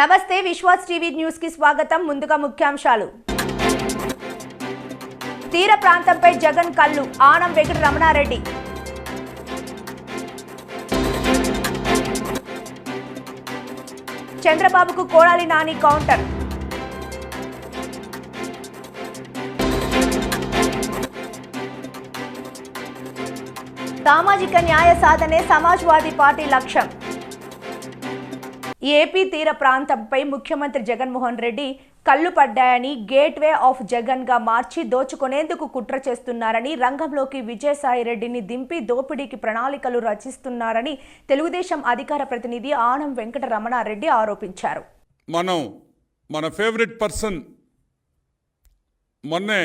నమస్తే విశ్వాస్ టీవీ న్యూస్కి స్వాగతం. ముందుగా ముఖ్యాంశాలు. తీర ప్రాంతంపై జగన్ కళ్ళు ఆనం వెంకట రమణారెడ్డి. చంద్రబాబుకు కోడాలి నాని కౌంటర్. సామాజిక న్యాయ సాధనే సమాజ్వాదీ పార్టీ లక్ష్యం. ఏపీ తీర ప్రాంతంపై ముఖ్యమంత్రి జగన్మోహన్ రెడ్డి కళ్ళు పడ్డాయని గేట్వే ఆఫ్ జగన్గా మార్చి దోచుకునేందుకు కుట్ర చేస్తున్నారని రంగంలోకి విజయసాయి రెడ్డిని దింపి దోపిడీకి ప్రణాళికలు రచిస్తున్నారని తెలుగుదేశం అధికార ప్రతినిధి ఆనం వెంకట రమణారెడ్డి ఆరోపించారు. మనం మన ఫేవరెట్ పర్సన్ మొన్నే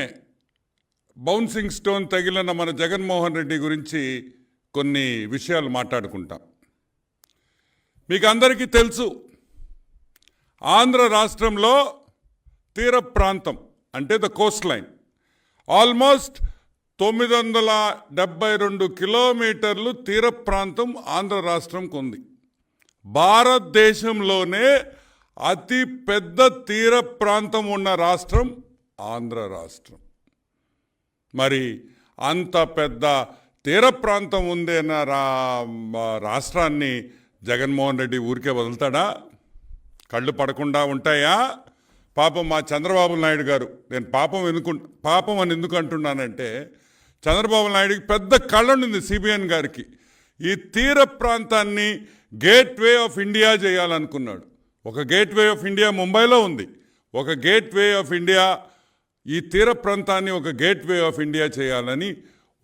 బౌన్సింగ్ స్టోన్ తగిలిన మన జగన్మోహన్ రెడ్డి గురించి కొన్ని విషయాలు మాట్లాడుకుంటాం. మీకు అందరికీ తెలుసు ఆంధ్ర రాష్ట్రంలో తీర ప్రాంతం అంటే ద కోస్ట్ లైన్ ఆల్మోస్ట్ తొమ్మిది వందల డెబ్బై రెండు కిలోమీటర్లు తీర ప్రాంతం ఆంధ్ర రాష్ట్రంకు ఉంది. భారతదేశంలోనే అతి పెద్ద తీర ప్రాంతం ఉన్న రాష్ట్రం ఆంధ్ర రాష్ట్రం. మరి అంత పెద్ద తీర ప్రాంతం ఉందన్న రా రాష్ట్రాన్ని జగన్మోహన్ రెడ్డి ఊరికే వదులుతాడా? కళ్ళు పడకుండా ఉంటాయా? పాపం మా చంద్రబాబు నాయుడు గారు నేను పాపం ఎందుకు పాపం అని ఎందుకు అంటున్నానంటే చంద్రబాబు నాయుడికి పెద్ద కళ్ళుండింది సిబిఎన్ గారికి. ఈ తీర ప్రాంతాన్ని గేట్ వే ఆఫ్ ఇండియా చేయాలనుకున్నాడు. ఒక గేట్వే ఆఫ్ ఇండియా ముంబైలో ఉంది. ఒక గేట్ వే ఆఫ్ ఇండియా ఈ తీర ప్రాంతాన్ని ఒక గేట్వే ఆఫ్ ఇండియా చేయాలని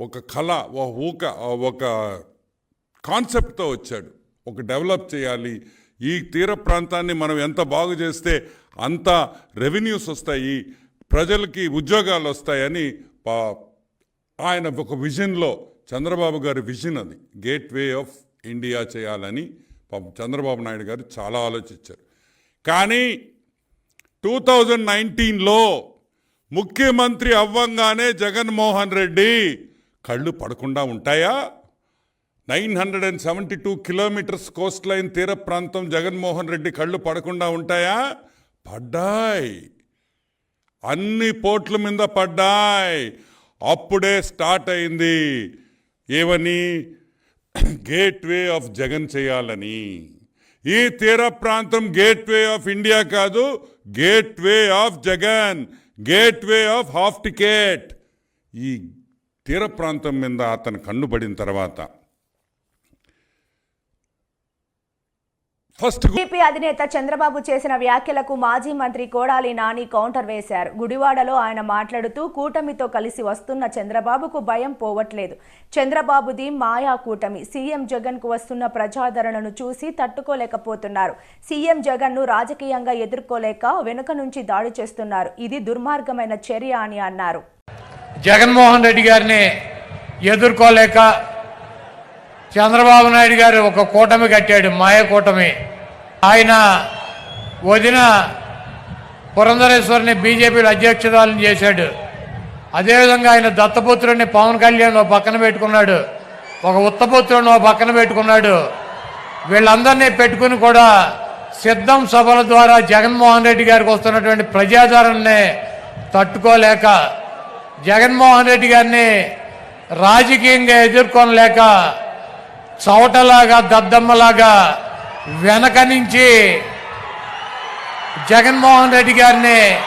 ఒక కళ ఒక ఊక ఒక కాన్సెప్ట్తో వచ్చాడు. ఒక డెవలప్ చేయాలి. ఈ తీర ప్రాంతాన్ని మనం ఎంత బాగు చేస్తే అంత రెవెన్యూస్ వస్తాయి ప్రజలకి ఉద్యోగాలు వస్తాయని పా- ఆయన ఒక విజన్లో చంద్రబాబు గారి విజన్ అది. గేట్ వే ఆఫ్ ఇండియా చేయాలని చంద్రబాబు నాయుడు గారు చాలా ఆలోచించారు. కానీ టూ థౌజండ్ నైన్టీన్లో ముఖ్యమంత్రి అవ్వంగానే జగన్మోహన్ రెడ్డి కళ్ళు పడకుండా ఉంటాయా? Nine hundred and seventy two kilometres coast line తీర ప్రాంతం జగన్మోహన్ రెడ్డి కళ్ళు పడకుండా ఉంటాయా? పడ్డాయి. అన్ని పోట్ల మీద పడ్డాయి. అప్పుడే స్టార్ట్ అయింది ఏమని గేట్వే ఆఫ్ జగన్ చేయాలని. ఈ తీర ప్రాంతం గేట్వే ఆఫ్ ఇండియా కాదు gateway of Jagan gateway of half ticket. ఈ తీర ప్రాంతం మీద అతను కన్నుబడిన తర్వాత టీడీపీ అధినేత చంద్రబాబు చేసిన వ్యాఖ్యలకు మాజీ మంత్రి కోడాలి నాని కౌంటర్ వేశారు. గుడివాడలో ఆయన మాట్లాడుతూ కూటమితో కలిసి వస్తున్న చంద్రబాబుకు భయం పోవట్లేదు. చంద్రబాబుది మాయా కూటమి. సీఎం జగన్కు వస్తున్న ప్రజాదరణను చూసి తట్టుకోలేకపోతున్నారు. సీఎం జగన్ను రాజకీయంగా ఎదుర్కోలేక వెనుక నుంచి దాడి చేస్తున్నారు. ఇది దుర్మార్గమైన చర్య అని అన్నారు. జగన్మోహన్ రెడ్డి గారిని ఎదుర్కోలేక చంద్రబాబు నాయుడు గారు ఒక కూటమి కట్టాడు. మాయ కూటమి. ఆయన వదిన పురంధరేశ్వరిని బీజేపీలో అధ్యక్షురాలను చేశాడు. అదేవిధంగా ఆయన దత్తపుత్రుడిని పవన్ కళ్యాణ్ ఓ పక్కన పెట్టుకున్నాడు. ఒక ఉత్తపుత్రుడిని ఓ పక్కన పెట్టుకున్నాడు. వీళ్ళందరినీ పెట్టుకుని కూడా సిద్ధం సభల ద్వారా జగన్మోహన్ రెడ్డి గారికి వస్తున్నటువంటి ప్రజాదరణని తట్టుకోలేక జగన్మోహన్ రెడ్డి గారిని రాజకీయంగా ఎదుర్కొనలేక చవటలాగా దద్దమ్మలాగా వెనక నుంచి జగన్మోహన్ రెడ్డి గారిని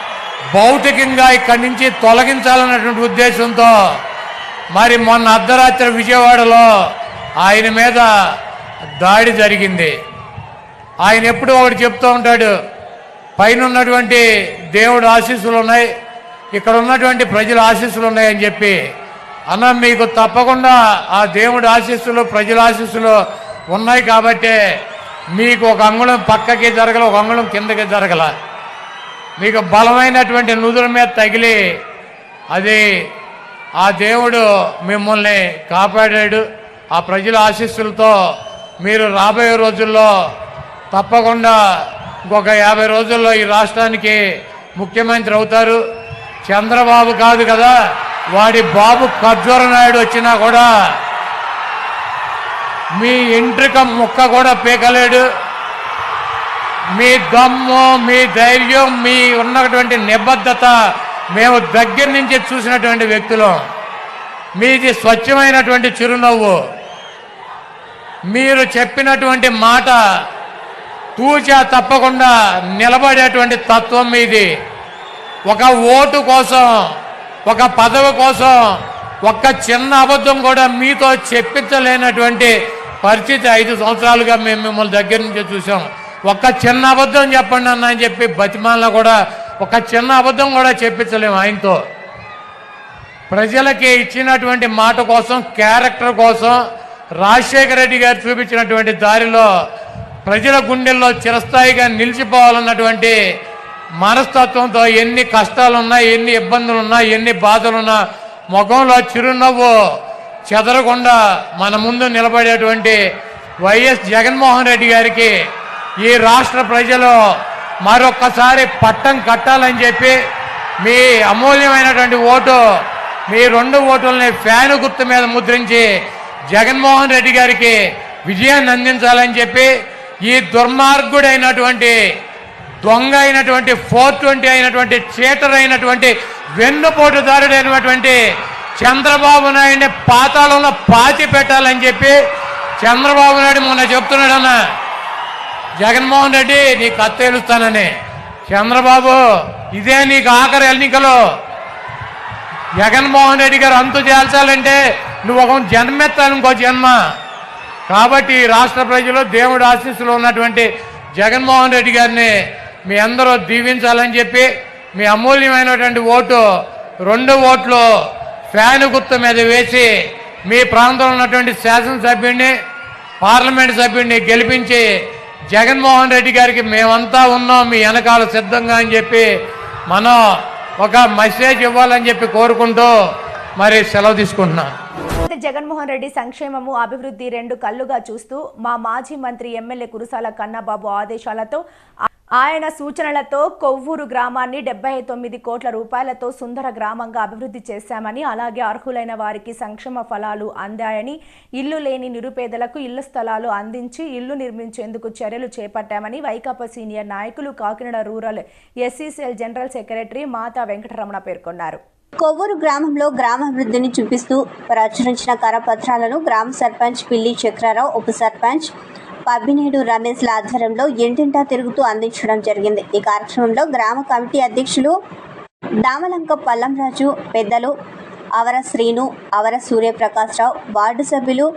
భౌతికంగా ఇక్కడి నుంచి తొలగించాలన్నటువంటి ఉద్దేశంతో మరి మొన్న అర్ధరాత్రి విజయవాడలో ఆయన మీద దాడి జరిగింది. ఆయన ఎప్పుడూ ఒకటి చెప్తూ ఉంటాడు పైన ఉన్నటువంటి దేవుడు ఆశీస్సులు ఉన్నాయి ఇక్కడ ఉన్నటువంటి ప్రజల ఆశీస్సులు ఉన్నాయని చెప్పి. అన్న మీకు తప్పకుండా ఆ దేవుడి ఆశీస్సులు ప్రజల ఆశీస్సులు ఉన్నాయి కాబట్టే మీకు ఒక అంగుళం పక్కకి జరగల ఒక అంగుళం కిందకి జరగల. మీకు బలమైనటువంటి నుదుల మీద తగిలి అది ఆ దేవుడు మిమ్మల్ని కాపాడాడు. ఆ ప్రజల ఆశీస్సులతో మీరు రాబోయే రోజుల్లో తప్పకుండా ఇంకొక యాభై రోజుల్లో ఈ రాష్ట్రానికి ముఖ్యమంత్రి అవుతారు. చంద్రబాబు కాదు కదా వాడి బాబు ఖర్జూర నాయుడు వచ్చినా కూడా మీ ఇంట్రిక ముక్క కూడా పీకలేడు. మీ దమ్ము మీ ధైర్యం మీ ఉన్నటువంటి నిబద్ధత మేము దగ్గర నుంచి చూసినటువంటి వ్యక్తులం. మీది స్వచ్ఛమైనటువంటి చిరునవ్వు. మీరు చెప్పినటువంటి మాట తూచా తప్పకుండా నిలబడేటువంటి తత్వం మీది. ఒక ఓటు కోసం ఒక పదవి కోసం ఒక్క చిన్న అబద్ధం కూడా మీతో చెప్పించలేనటువంటి పరిస్థితి ఐదు సంవత్సరాలుగా మేము మిమ్మల్ని దగ్గర నుంచి చూసాం ఒక్క చిన్న అబద్ధం చెప్పండి అన్న అని చెప్పి బతిమాల కూడా ఒక చిన్న అబద్ధం కూడా చెప్పించలేము ఆయనతో. ప్రజలకి ఇచ్చినటువంటి మాట కోసం క్యారెక్టర్ కోసం రాజశేఖర రెడ్డి గారు చూపించినటువంటి దారిలో ప్రజల గుండెల్లో చిరస్థాయిగా నిలిచిపోవాలన్నటువంటి మనస్తత్వంతో ఎన్ని కష్టాలున్నా ఎన్ని ఇబ్బందులున్నా ఎన్ని బాధలున్నా ముఖంలో చిరునవ్వు చెదరకుండా మన ముందు నిలబడేటువంటి వైఎస్ జగన్మోహన్ రెడ్డి గారికి ఈ రాష్ట్ర ప్రజలు మరొక్కసారి పట్టం కట్టాలని చెప్పి మీ అమూల్యమైనటువంటి ఓటు మీ రెండు ఓటుల్ని ఫ్యాను గుర్తు మీద ముద్రించి జగన్మోహన్ రెడ్డి గారికి విజయాన్ని అందించాలని చెప్పి ఈ దుర్మార్గుడైనటువంటి దొంగ అయినటువంటి ఫోర్ ట్వంటీ అయినటువంటి చీటర్ అయినటువంటి వెన్నుపోటుదారుడైనటువంటి చంద్రబాబు నాయుడిని పాతాళంలో పాతి పెట్టాలని చెప్పి చంద్రబాబు నాయుడు మొన్న చెప్తున్నాడన్న. జగన్మోహన్ రెడ్డి నీకు అత్తేలుస్తానని చంద్రబాబు ఇదే నీకు ఆఖరి ఎన్నికలు. జగన్మోహన్ రెడ్డి గారు అంతు చేల్చాలంటే నువ్వు ఒక జన్మెత్తాను ఇంకో జన్మ. కాబట్టి ఈ రాష్ట్ర ప్రజలు దేవుడు ఆశీస్సులో ఉన్నటువంటి జగన్మోహన్ రెడ్డి గారిని మీ అందరూ దీవించాలని చెప్పి మీ అమూల్యమైనటువంటి ఓటు రెండు ఓట్లు ఫ్యాన్ గుర్తు మీద వేసి మీ ప్రాంతంలో ఉన్నటువంటి శాసనసభ్యుడిని పార్లమెంట్ సభ్యుడిని గెలిపించి జగన్మోహన్ రెడ్డి గారికి మేమంతా ఉన్నాం మీ వెనకాల సిద్ధంగా అని చెప్పి మనం ఒక మెసేజ్ ఇవ్వాలని చెప్పి కోరుకుంటూ మరి సెలవు తీసుకుంటున్నాను జగన్మోహన్ రెడ్డి సంక్షేమము అభివృద్ధి రెండు కళ్ళుగా చూస్తూ మా మాజీ మంత్రి ఎమ్మెల్యే కురుసాల కన్నాబాబు ఆదేశాలతో ఆయన సూచనలతో కొవ్వూరు గ్రామాన్ని డెబ్బై తొమ్మిది కోట్ల రూపాయలతో సుందర గ్రామంగా అభివృద్ధి చేశామని అలాగే అర్హులైన వారికి సంక్షేమ ఫలాలు అందాయని ఇల్లు లేని నిరుపేదలకు ఇళ్ళ స్థలాలు అందించి ఇల్లు నిర్మించేందుకు చర్యలు చేపట్టామని వైకాపా సీనియర్ నాయకులు Kakinada rural SCCL general secretary Matha Venkataramana పేర్కొన్నారు. కొవ్వూరు గ్రామంలో గ్రామాభివృద్ధిని చూపిస్తూ ప్రచురించిన కరపత్రాలను గ్రామ సర్పంచ్ పిల్లి చక్రారావు ఉప సర్పంచ్ పబ్బినేడు రమేష్ల ఆధ్వర్యంలో ఇంటింటా తిరుగుతూ అందించడం జరిగింది. ఈ కార్యక్రమంలో గ్రామ కమిటీ అధ్యక్షులు దామలంక పల్లంరాజు పెద్దలు అవర శ్రీను అవర సూర్యప్రకాశ్రావు వార్డు సభ్యులు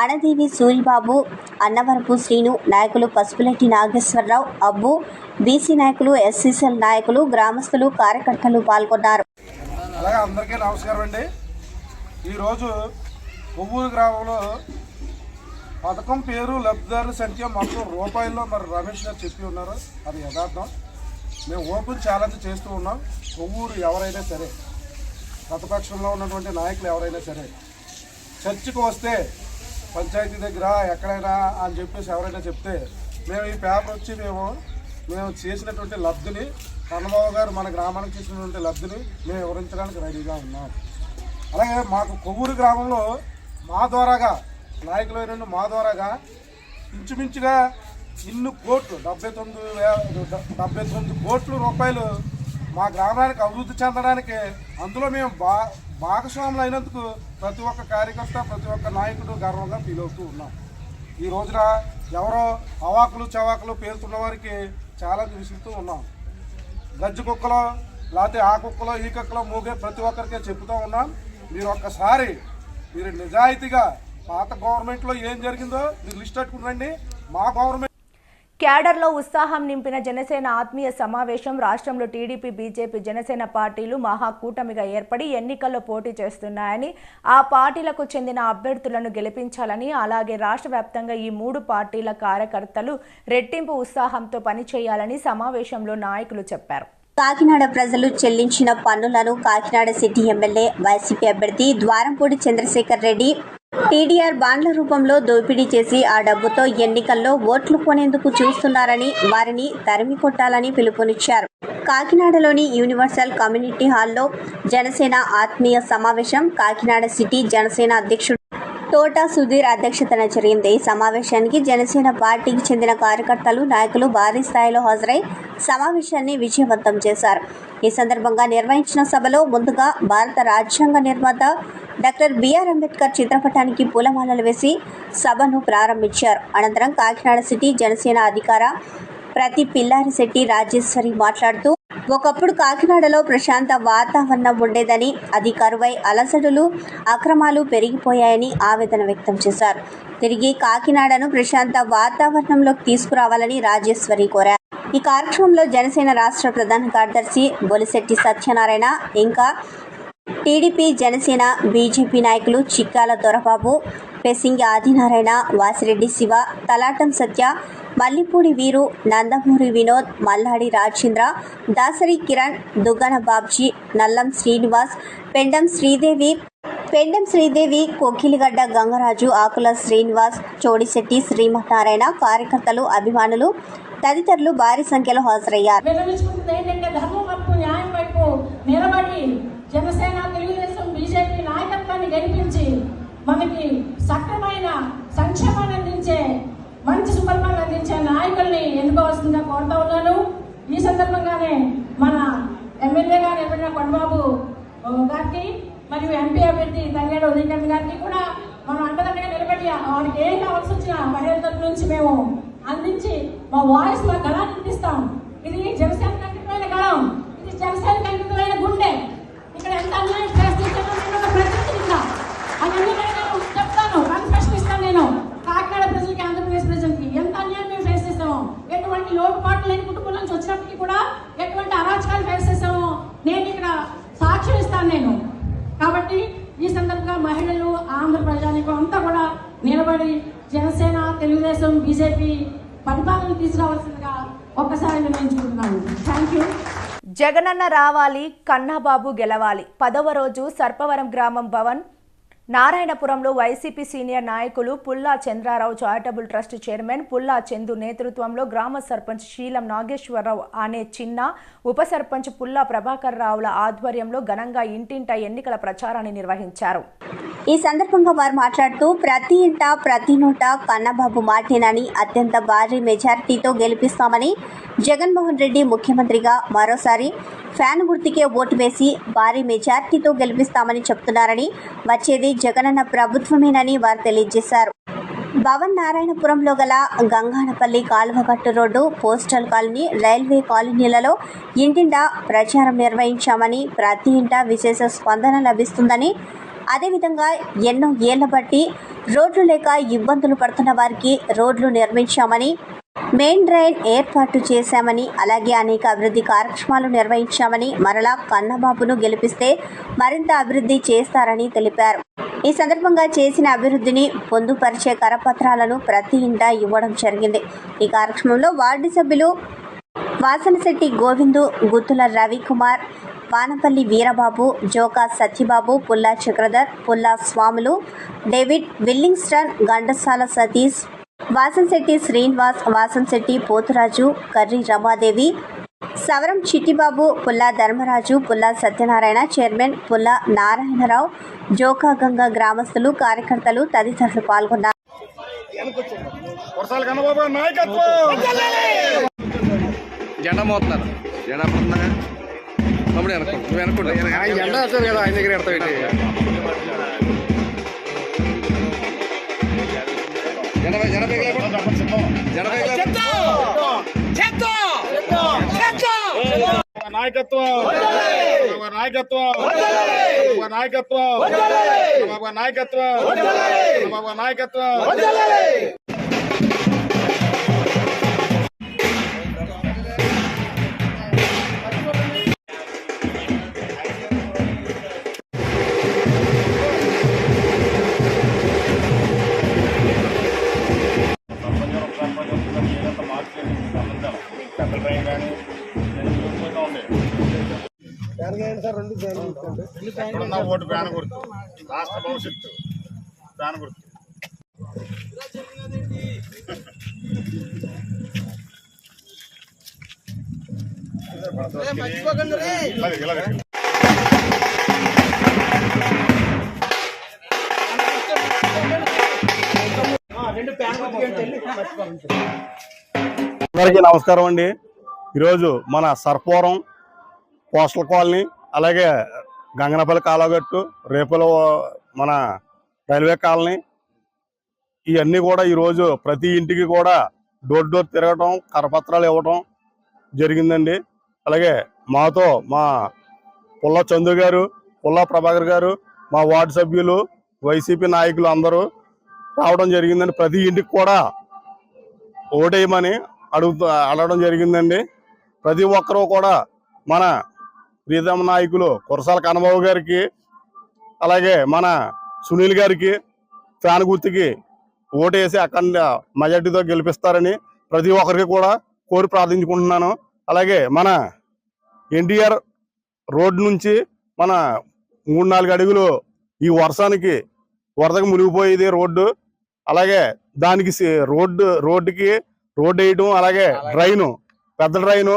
అణదేవి సూరిబాబు అన్నవరపు శ్రీను నాయకులు పసుపులెట్టి నాగేశ్వరరావు అబ్బు బీసీ నాయకులు ఎస్సీసీఎల్ నాయకులు గ్రామస్తులు కార్యకర్తలు పాల్గొన్నారు. అలాగే అందరికీ నమస్కారం అండి. ఈరోజు కొవ్వూరు గ్రామంలో పథకం పేరు లబ్ధిదారుల సంఖ్య మొత్తం రూపాయల్లో మరి రమేష్ గారు చెప్పి ఉన్నారు. అది యథార్థం. మేము ఓపెన్ ఛాలెంజ్ చేస్తూ ఉన్నాం. కొవ్వూరు ఎవరైనా సరే ప్రతిపక్షంలో ఉన్నటువంటి నాయకులు ఎవరైనా సరే చర్చికి వస్తే పంచాయతీ దగ్గర ఎక్కడైనా అని చెప్పేసి ఎవరైనా చెప్తే మేము ఈ పేపర్ వచ్చి మేము మేము చేసినటువంటి లబ్ధిని కన్నబాబు గారు మన గ్రామానికి చేసినటువంటి లబ్ధిని మేము వివరించడానికి రెడీగా ఉన్నాం. అలాగే మాకు కొవ్వూరు గ్రామంలో మా ద్వారాగా నాయకులైన మా ద్వారాగా ఇంచుమించుగా ఇన్ని కోట్లు డెబ్బై తొమ్మిది డెబ్బై తొమ్మిది కోట్ల రూపాయలు మా గ్రామానికి అభివృద్ధి చెందడానికి అందులో మేము బా భాగస్వాములు అయినందుకు ప్రతి ఒక్క కార్యకర్త ప్రతి ఒక్క నాయకుడు గర్వంగా ఫీల్ అవుతూ ఉన్నాం. ఈ రోజున ఎవరో అవాకులు చవాకులు పేరుతున్న వారికి చాలా విసులుతూ ఉన్నాం. గజ్జి కుక్కలో లేకపోతే ఆ కుక్కలో ఈ కుక్కలో మూగే ప్రతి ఒక్కరికే చెప్తూ ఉన్నాం. మీరు ఒక్కసారి మీరు నిజాయితీగా పాత గవర్నమెంట్లో ఏం జరిగిందో మీరు లిస్ట్ పెట్టుకుని రండి. మా గవర్నమెంట్ క్యాడర్లో ఉత్సాహం నింపిన జనసేన ఆత్మీయ సమావేశం రాష్ట్రంలో టీడీపీ బీజేపీ జనసేన పార్టీలు మహాకూటమిగా ఏర్పడి ఎన్నికల్లో పోటీ చేస్తున్నాయని ఆ పార్టీలకు చెందిన అభ్యర్థులను గెలిపించాలని అలాగే రాష్ట్ర వ్యాప్తంగా ఈ మూడు పార్టీల కార్యకర్తలు రెట్టింపు ఉత్సాహంతో పనిచేయాలని సమావేశంలో నాయకులు చెప్పారు. కాకినాడ ప్రజలు చెల్లించిన పన్నులను కాకినాడ సిటీ ఎమ్మెల్యే వైసీపీ అభ్యర్థి ద్వారంపూడి చంద్రశేఖర్ రెడ్డి టీడీఆర్ బాండ్ల రూపంలో దోపిడీ చేసి ఆ డబ్బుతో ఎన్నికల్లో ఓట్లు కొనేందుకు చూస్తున్నారని వారిని తరిమి కొట్టాలని పిలుపునిచ్చారు. కాకినాడలోని యూనివర్సల్ కమ్యూనిటీ హాల్లో జనసేన ఆత్మీయ సమావేశం. కాకినాడ సిటీ జనసేన అధ్యక్షుడు తోట సుధీర్ అధ్యక్షతన జరిగింది. ఈ సమావేశానికి జనసేన పార్టీకి చెందిన కార్యకర్తలు నాయకులు భారీ స్థాయిలో హాజరై సమావేశాన్ని విజయవంతం చేశారు. ఈ సందర్భంగా నిర్వహించిన సభలో ముందుగా భారత రాజ్యాంగ నిర్మాత డాక్టర్ బిఆర్ అంబేద్కర్ చిత్రపటానికి పూలమాలలు వేసి సభను ప్రారంభించారు. అనంతరం కాకినాడ సిటీ జనసేన అధికార ప్రతి పిల్లారిశెట్టి రాజేశ్వరి మాట్లాడుతూ ఒకప్పుడు కాకినాడలో ప్రశాంత వాతావరణం ఉండేదని అది కరువై అలసడులు అక్రమాలు పెరిగిపోయాయని ఆవేదన వ్యక్తం చేశారు. తిరిగి కాకినాడను ప్రశాంత వాతావరణంలోకి తీసుకురావాలని రాజేశ్వరి కోరారు. ఈ కార్యక్రమంలో జనసేన రాష్ట్ర ప్రధాన కార్యదర్శి బొలిశెట్టి సత్యనారాయణ ఇంకా టీడీపీ జనసేన బీజేపీ నాయకులు చిక్కాల దొరబాబు పెసింగి ఆదినారాయణ వాసిరెడ్డి శివ తలాటం సత్య మల్లిపూడి వీరు నందమూరి వినోద్ మల్లాడి రాజేంద్ర దాసరి కిరణ్ దుగ్గన బాబ్జీ నల్లం శ్రీనివాస్ పెండం శ్రీదేవి పెండం శ్రీదేవి కొకిలిగడ్డ గంగరాజు ఆకుల శ్రీనివాస్ చోడిశెట్టి శ్రీమన్నారాయణ కార్యకర్తలు అభిమానులు తదితరులు భారీ సంఖ్యలో హాజరయ్యారు. జనసేన తెలుగుదేశం బీజేపీ నాయకత్వాన్ని గెలిపించి మనకి సక్రమైన సంక్షేమాన్ని అందించే మంచి సుపరిపాలన అందించే నాయకుల్ని ఎన్నుకోవాల్సిందిగా కోరుతా ఉన్నాను. ఈ సందర్భంగానే మన ఎమ్మెల్యే గారు కొండబాబు గారికి మరియు ఎంపీ అభ్యర్థి తంగేడు ఉదయకరణ్ గారికి కూడా మనం అండదండగా నిలబడి వారికి ఏం కావాల్సి వచ్చినా మహిళల నుంచి మేము అందించి మా వాయిస్ మా గళాన్ని అందిస్తాం ఇది జనసేన అంకితమైన గళం ఇది జనసేన అంకితమైన గుండె ఇక్కడ ఎంత అన్యాయం చేస్తున్నారో నేను ఒక ప్రతినిధిగా అవన్నీ కూడా నేను చెప్తాను కన్ఫెషన్ ఇస్తాను నేను కాకినాడ ప్రజలకి ఆంధ్రప్రదేశ్ ప్రజలకి ఎంత అన్యాయం మేము ఫేస్ చేస్తామో ఎటువంటి లోటుపాట్లు లేని కుటుంబం నుంచి వచ్చినప్పటికీ కూడా ఎటువంటి అరాచకాలు ఫేస్ చేస్తామో నేను ఇక్కడ సాక్ష్యం ఇస్తాను నేను కాబట్టి ఈ సందర్భంగా మహిళలు ఆంధ్ర ప్రజానికం అంతా కూడా నిలబడి జనసేన తెలుగుదేశం బీజేపీ పరిపాలన తీసుకురావాల్సిందిగా ఒక్కసారి నిర్ణయించుకుంటున్నాను థ్యాంక్ యూ జగనన్న రావాలి కన్నాబాబు గెలవాలి. పదవ రోజు సర్పవరం గ్రామం భవన్. నారాయణపురంలో వైసీపీ సీనియర్ నాయకులు పుల్లా చంద్రారావు చారిటబుల్ ట్రస్ట్ చైర్మన్ పుల్లా చందు నేతృత్వంలో గ్రామ సర్పంచ్ శీలం నాగేశ్వరరావు అనే చిన్న ఉప సర్పంచ్ పుల్లా ప్రభాకర్ రావుల ఆధ్వర్యంలో ఘనంగా ఇంటింట ఎన్నికల ప్రచారాన్ని నిర్వహించారు. ఈ సందర్భంగా వారు మాట్లాడుతూ ప్రతి ఇంట ప్రతి నూట కన్నబాబు మాటేనని అత్యంత భారీ మెజారిటీతో గెలిపిస్తామని జగన్మోహన్ రెడ్డి ముఖ్యమంత్రిగా మరోసారి ఫ్యాన్ గుర్తుకే ఓటు వేసి భారీ మెజార్టీతో గెలిపిస్తామని చెప్తున్నారని వచ్చేది జగనన్న ప్రభుత్వమేనని వారు తెలియజేశారు. భవన్ నారాయణపురంలో గల గంగానపల్లి కాలువగట్టు రోడ్డు పోస్టల్ కాలనీ రైల్వే కాలనీలలో ఇంటింటా ప్రచారం నిర్వహించామని ప్రతి ఇంటా విశేష స్పందన లభిస్తుందని అదేవిధంగా ఎన్నో ఏళ్ళ బట్టి రోడ్లు లేక ఇబ్బందులు పడుతున్న వారికి రోడ్లు నిర్మించామని మెయిన్ డ్రైన్ ఏర్పాటు చేశామని అలాగే అనేక అభివృద్ధి కార్యక్రమాలు నిర్వహించామని మరలా కన్నబాబును గెలిపిస్తే మరింత అభివృద్ధి చేస్తారని తెలిపారు. ఈ సందర్భంగా చేసిన అభివృద్ధిని పొందుపరిచే కరపత్రాలను ప్రతి ఇంటా ఇవ్వడం జరిగింది. ఈ కార్యక్రమంలో వార్డు సభ్యులు వాసనశెట్టి గోవిందు గుత్తుల రవికుమార్ పానపల్లి వీరబాబు జోకా సత్యబాబు పుల్లా చక్రధర్ పుల్లా స్వాములు డేవిడ్ విల్లింగ్స్టన్ ఘంటసాల సతీష్ వాసంశెట్టి శ్రీనివాస్ వాసంశెట్టి పోతురాజు కర్రి రమాదేవి సవరం చిట్టిబాబు పుల్లా ధర్మరాజు పుల్లా సత్యనారాయణ చైర్మన్ పుల్లా నారాయణరావు జోకా గంగ గ్రామస్తులు కార్యకర్తలు తదితరులు పాల్గొన్నారు. జెండా మోతున్నారు జెండా వెనక్కు. నువ్వు వెనక్కుంటా జెండా వస్తుంది కదా ఆయన దగ్గర లేకుండా నాయకత్వం. బాబా నాయకత్వం. బాబా నాయకత్వం. బాబా ఓటు గుర్తు. రాష్ట్ర భవిష్యత్తు గుర్తు. అందరికీ నమస్కారం అండి. ఈరోజు మన సర్పవరం కోస్టల్ కాలనీ అలాగే గంగనపల్లి కాలగట్టు రేపుల మన రైల్వే కాలనీ ఇవన్నీ కూడా ఈరోజు ప్రతి ఇంటికి కూడా డోర్ డోర్ తిరగటం కరపత్రాలు ఇవ్వటం జరిగిందండి. అలాగే మాతో మా పుల్ల చందు గారు పుల్ల ప్రభాకర్ గారు మా వార్డు సభ్యులు వైసీపీ నాయకులు అందరూ రావడం జరిగిందండి. ప్రతి ఇంటికి కూడా ఓటేయమని అడుగుతూ అడగడం జరిగిందండి. ప్రతి ఒక్కరూ కూడా మన ప్రీతమ నాయకులు కురసాల కన్నబాబు గారికి అలాగే మన సునీల్ గారికి ఫ్యాన్ గుర్తుకి ఓటేసి అఖండ మెజార్టీతో గెలిపిస్తారని ప్రతి ఒక్కరికి కూడా కోరి ప్రార్థించుకుంటున్నాను. అలాగే మన ఎన్టీఆర్ రోడ్ నుంచి మన మూడు నాలుగు అడుగులు ఈ వర్షానికి వరదకు మునిగిపోయేది రోడ్డు. అలాగే దానికి రోడ్డు రోడ్డుకి రోడ్డు వేయటం అలాగే. డ్రైను పెద్ద డ్రైను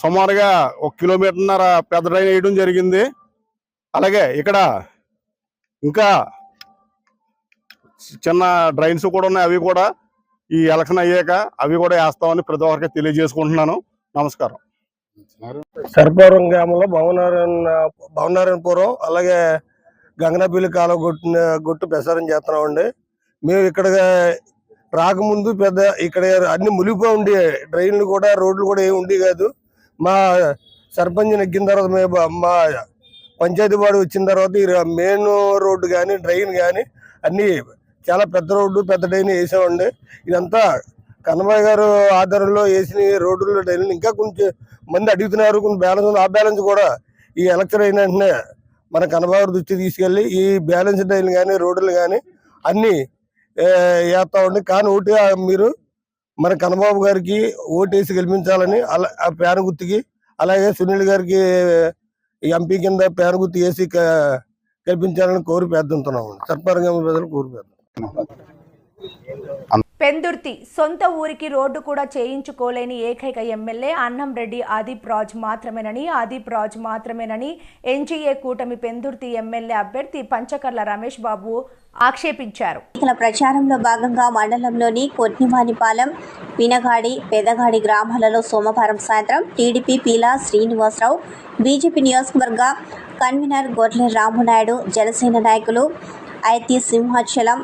సుమారుగా ఒక కిలోమీటర్న్నర పెద్ద డ్రైన్ వేయడం జరిగింది. అలాగే ఇక్కడ ఇంకా చిన్న డ్రైన్స్ కూడా ఉన్నాయి. అవి కూడా ఈ ఎలక్షన్ అయ్యాక అవి కూడా వేస్తామని ప్రతి ఒక్కరికి తెలియజేసుకుంటున్నాను. నమస్కారం. సర్పవరం గ్రామంలో భవనారాయణ భవనారాయణపురం అలాగే గంగనపల్లి కాలువ గొట్టు గొట్టు ప్రసారం చేస్తున్నామండి. మేము ఇక్కడ రాకముందు పెద్ద ఇక్కడ అన్ని మునిగిపోయి ఉండే డ్రైన్లు కూడా రోడ్లు కూడా ఏమి ఉండే కాదు. మా సర్పంచ్ నెగ్గిన తర్వాత మేము మా పంచాయతీ వాడు వచ్చిన తర్వాత ఈ మెయిన్ రోడ్డు కానీ డ్రైన్ కానీ అన్నీ చాలా పెద్ద రోడ్డు పెద్ద డ్రైన్ వేసామండి ఇదంతా కన్నబాయ్ గారు ఆధారంలో వేసిన రోడ్డులో డ్రైన్లు ఇంకా కొంచెం మంది అడుగుతున్నారు. కొంచెం బ్యాలెన్స్ ఉంది. ఆ బ్యాలెన్స్ కూడా ఈ ఎలక్షన్ అయిన వెంటనే మన కనబాబు దృష్టి తీసుకెళ్ళి ఈ బ్యాలెన్స్ డ్రైన్లు కానీ రోడ్లు కానీ అన్నీ ఏ, వేస్తా ఉండి. కానీ ఒకటిగా మీరు మన కనబాబు గారికి ఓటేసి గెలిపించాలని అలా ఆ పేన గుర్తుకి అలాగే సునీల్ గారికి ఎంపీ కింద పేరు గుర్తు వేసి క- గెలిపించాలని కోరి పెద్దంటున్నాము సర్పంచ్ ప్రజలు కోరి పెందుర్తి సొంత ఊరికి రోడ్డు కూడా చేయించుకోలేని ఏకైక ఎమ్మెల్యే అన్నం రెడ్డి ఆదిప్ రాజ్ మాత్రమేనని ఆదిప్ రాజ్ మాత్రమేనని ఎన్జీఏ కూటమి పెందుర్తి ఎమ్మెల్యే అభ్యర్థి పంచకర్ల రమేష్ బాబు ఆక్షేపించారు. ఎన్నికల ప్రచారంలో భాగంగా మండలంలోని కొట్నివానిపాలెం పినగాడి పెదగాడి గ్రామాలలో సోమవారం సాయంత్రం టీడీపీ పీలా శ్రీనివాసరావు బీజేపీ నియోజకవర్గ కన్వీనర్ గొర్లె రామునాయుడు జనసేన నాయకులు ఐతి సింహాచలం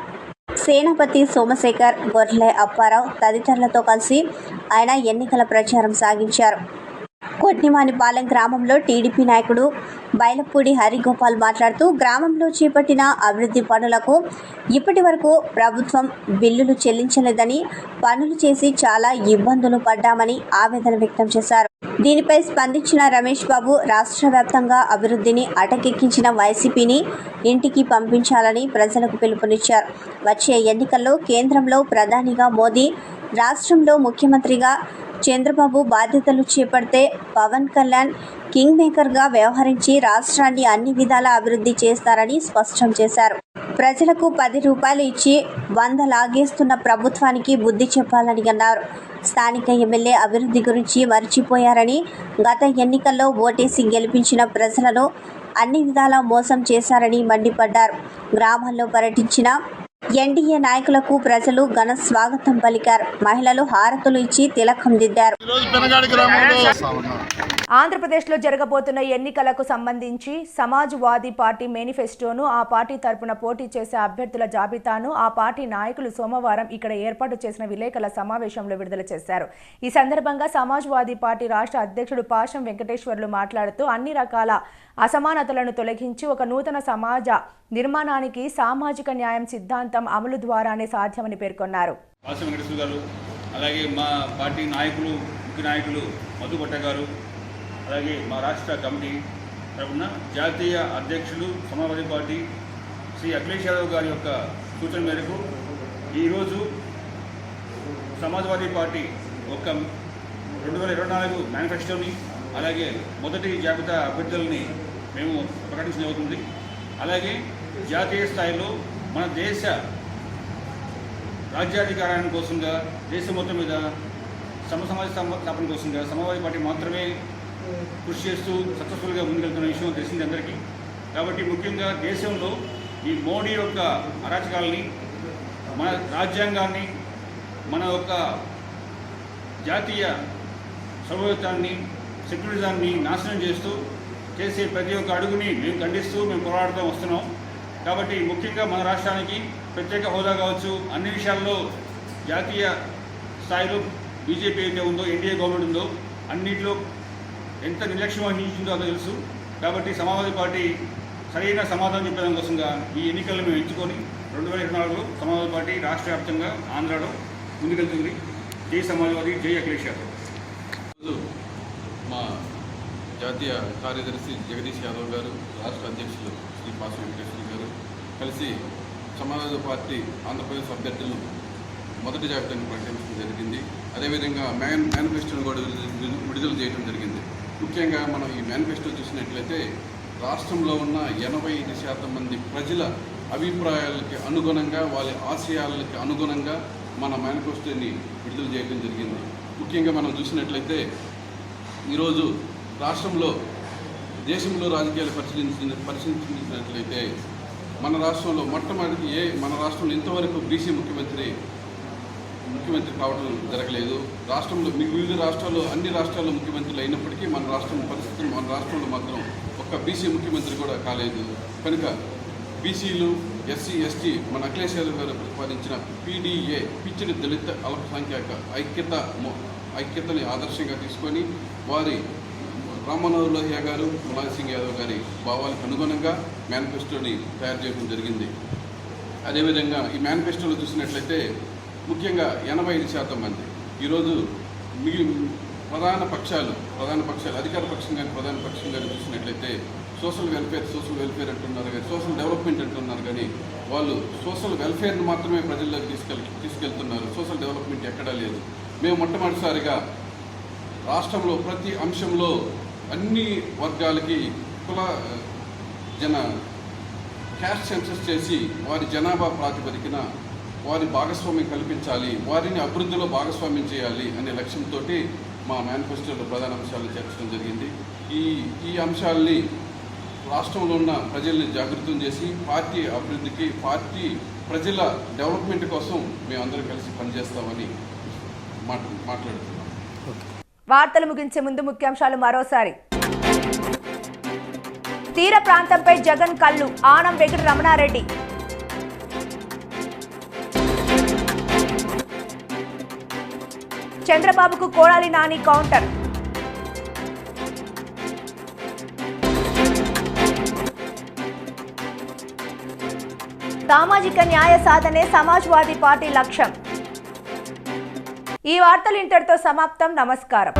సేనాపతి సోమశేఖర్ గొర్లె అప్పారావు తదితరులతో కలిసి ఆయన ఎన్నికల ప్రచారం సాగించారు. కొట్నివానిపాలెం గ్రామంలో టీడీపీ నాయకుడు బైలపూడి హరిగోపాల్ మాట్లాడుతూ గ్రామంలో చేపట్టిన అభివృద్ధి పనులకు ఇప్పటి వరకు ప్రభుత్వం బిల్లులు చెల్లించలేదని పనులు చేసి చాలా ఇబ్బందులు పడ్డామని ఆవేదన వ్యక్తం చేశారు. దీనిపై స్పందించిన రమేష్ బాబు రాష్ట్ర వ్యాప్తంగా అభివృద్ధిని అటకెక్కించిన వైసీపీని ఇంటికి పంపించాలని ప్రజలకు పిలుపునిచ్చారు. వచ్చే ఎన్నికల్లో కేంద్రంలో ప్రధానిగా మోదీ రాష్ట్రంలో ముఖ్యమంత్రిగా చంద్రబాబు బాధ్యతలు చేపడితే పవన్ కళ్యాణ్ కింగ్ మేకర్గా వ్యవహరించి రాష్ట్రాన్ని అన్ని విధాల అభివృద్ధి చేస్తారని స్పష్టం చేశారు. ప్రజలకు పది రూపాయలు ఇచ్చి వంద లాగేస్తున్న ప్రభుత్వానికి బుద్ధి చెప్పాలని అన్నారు. స్థానిక ఎమ్మెల్యే అభివృద్ధి గురించి మర్చిపోయారని గత ఎన్నికల్లో ఓటేసి గెలిపించిన ప్రజలను అన్ని విధాలా మోసం చేశారని మండిపడ్డారు. గ్రామాల్లో పర్యటించిన ఎన్డీఏ నాయకులకు ప్రజలు ఘన స్వాగతం పలికారు. మహిళలు హారతులు ఇచ్చి తిలకం దిద్దారు. ఆంధ్రప్రదేశ్లో జరగబోతున్న ఎన్నికలకు సంబంధించి సమాజ్వాదీ పార్టీ మేనిఫెస్టోను ఆ పార్టీ తరపున పోటీ చేసే అభ్యర్థుల జాబితాను ఆ పార్టీ నాయకులు సోమవారం ఇక్కడ ఏర్పాటు చేసిన విలేకరుల సమావేశంలో విడుదల చేశారు. ఈ సందర్భంగా సమాజ్వాదీ పార్టీ రాష్ట్ర అధ్యక్షుడు పాషం వెంకటేశ్వర్లు మాట్లాడుతూ అన్ని రకాల అసమానతలను తొలగించి ఒక నూతన సమాజ నిర్మాణానికి సామాజిక న్యాయం సిద్ధాంతం అమలు ద్వారానే సాధ్యమని పేర్కొన్నారు. అలాగే మా పార్టీ నాయకులు ముఖ్య నాయకులు మధు భట్ట గారు అలాగే మా రాష్ట్ర కమిటీ తరఫున జాతీయ అధ్యక్షులు సమాజవాదీ పార్టీ శ్రీ అఖిలేష్ యాదవ్ గారి యొక్క సూచన మేరకు ఈరోజు సమాజ్వాదీ పార్టీ ఒక రెండు వేల ఇరవై నాలుగు మేనిఫెస్టోని అలాగే మొదటి జాబితా అభ్యర్థులని మేము ప్రకటించడం జరుగుతుంది. అలాగే జాతీయ స్థాయిలో మన దేశ రాజ్యాధికారాన్ని కోసంగా దేశం మొత్తం మీద సమ సమాజ స్థాప- స్థాపన కోసంగా సమాజవాదీ పార్టీ మాత్రమే కృషి చేస్తూ సక్సెస్ఫుల్గా ముందుకెళ్తున్న విషయం తెలిసింది అందరికీ. కాబట్టి ముఖ్యంగా దేశంలో ఈ మోడీ యొక్క అరాచకాలని మన రాజ్యాంగాన్ని మన యొక్క జాతీయ సౌరతాన్ని సెక్యులరిజాన్ని నాశనం చేస్తూ చేసే ప్రతి ఒక్క అడుగుని మేము ఖండిస్తూ మేము పోరాడుతూ వస్తున్నాం. కాబట్టి ముఖ్యంగా మన రాష్ట్రానికి ప్రత్యేక హోదా కావచ్చు. అన్ని విషయాల్లో జాతీయ స్థాయిలో బీజేపీ అయితే ఉందో ఎన్డీఏ గవర్నమెంట్ ఉందో అన్నింటిలో ఎంత నిర్లక్ష్యం వహించిందో అంత తెలుసు. కాబట్టి సమాజవాదీ పార్టీ సరైన సమాధానం చెప్పడం కోసంగా ఈ ఎన్నికలను మేము ఎంచుకొని రెండు వేల ఇరవై నాలుగులో సమాజవాదీ పార్టీ రాష్ట్ర వ్యాప్తంగా ఆంధ్రాలో ముందుకెళ్తుంది. జై సమాజ్వాదీ జై అఖిలేష్ యాదవ్. మా జాతీయ కార్యదర్శి జగదీష్ యాదవ్ గారు రాష్ట్ర అధ్యక్షులు శ్రీ పాసు వెంకటేశ్వర గారు కలిసి సమాజవాద పార్టీ ఆంధ్రప్రదేశ్ అభ్యర్థులు మొదటి జాబితాను ప్రకటించడం జరిగింది. అదేవిధంగా మ్యాన్ మేనిఫెస్టోను కూడా విడుదల చేయడం జరిగింది. ముఖ్యంగా మనం ఈ మేనిఫెస్టో చూసినట్లయితే రాష్ట్రంలో ఉన్న ఎనభై ఐదు శాతం మంది ప్రజల అభిప్రాయాలకి అనుగుణంగా వాళ్ళ ఆశయాలకి అనుగుణంగా మన మేనిఫెస్టోని విడుదల చేయడం జరిగింది. ముఖ్యంగా మనం చూసినట్లయితే ఈరోజు రాష్ట్రంలో దేశంలో రాజకీయాలు పరిశీలించిన పరిశీలించినట్లయితే మన రాష్ట్రంలో మొట్టమొదటి ఏ మన రాష్ట్రంలో ఇంతవరకు బీసీ ముఖ్యమంత్రి ముఖ్యమంత్రి కావడం జరగలేదు. రాష్ట్రంలో మీ వివిధ రాష్ట్రాల్లో అన్ని రాష్ట్రాల్లో ముఖ్యమంత్రులు అయినప్పటికీ మన రాష్ట్రం పరిస్థితులు మన రాష్ట్రంలో మాత్రం ఒక్క బీసీ ముఖ్యమంత్రి కూడా కాలేదు. కనుక బీసీలు ఎస్సీ ఎస్టీ మన అఖిలేష్ యాదవ్ గారు ప్రతిపాదించిన పీడీఏ పిచ్చిడి దళిత అల్పసంఖ్యాక ఐక్యత ఐక్యతని ఆదర్శంగా తీసుకొని వారి రామ్మనోహర్ లోహియా గారు ములాయం సింగ్ యాదవ్ గారి భావాలకు అనుగుణంగా మేనిఫెస్టోని తయారు చేయడం జరిగింది. అదేవిధంగా ఈ మేనిఫెస్టోలో చూసినట్లయితే ముఖ్యంగా ఎనభై ఐదు శాతం మంది. ఈరోజు మిగి ప్రధాన పక్షాలు ప్రధాన పక్షాలు అధికార పక్షం కానీ ప్రధాన పక్షం కానీ చూసినట్లయితే సోషల్ వెల్ఫేర్ సోషల్ వెల్ఫేర్ అంటున్నారు కానీ సోషల్ డెవలప్మెంట్ అంటున్నారు కానీ వాళ్ళు సోషల్ వెల్ఫేర్ని మాత్రమే ప్రజల్లోకి తీసుకెళ్ తీసుకెళ్తున్నారు. సోషల్ డెవలప్మెంట్ ఎక్కడా లేదు. మేము మొట్టమొదటిసారిగా రాష్ట్రంలో ప్రతి అంశంలో అన్ని వర్గాలకి కుల జన క్యాస్ట్ సెన్సస్ చేసి వారి జనాభా ప్రాతిపదికన వారి భాగస్వామ్యం కల్పించాలి వారిని అభివృద్ధిలో భాగస్వామ్యం చేయాలి అనే లక్ష్యంతో మా మేనిఫెస్టోలో ప్రధాన అంశాలు చేర్చడం జరిగింది. ఈ ఈ అంశాలని రాష్ట్రంలో ఉన్న ప్రజల్ని జాగృతం చేసి పార్టీ అభివృద్ధికి పార్టీ ప్రజల డెవలప్మెంట్ కోసం మేమందరం కలిసి పనిచేస్తామని మాట్లాడుతున్నాం. వార్తలు ముగించే ముందు ముఖ్యాంశాలు మరోసారి. తీర ప్రాంతంపై జగన్ కళ్ళు ఆనం వెంకట రమణారెడ్డి. చంద్రబాబుకు కోడాలి నాని కౌంటర్. సామాజిక న్యాయ సాధనే సమాజ్వాదీ పార్టీ లక్ష్యం. ఈ వార్తలు ఇంతటితో సమాప్తం. నమస్కారం.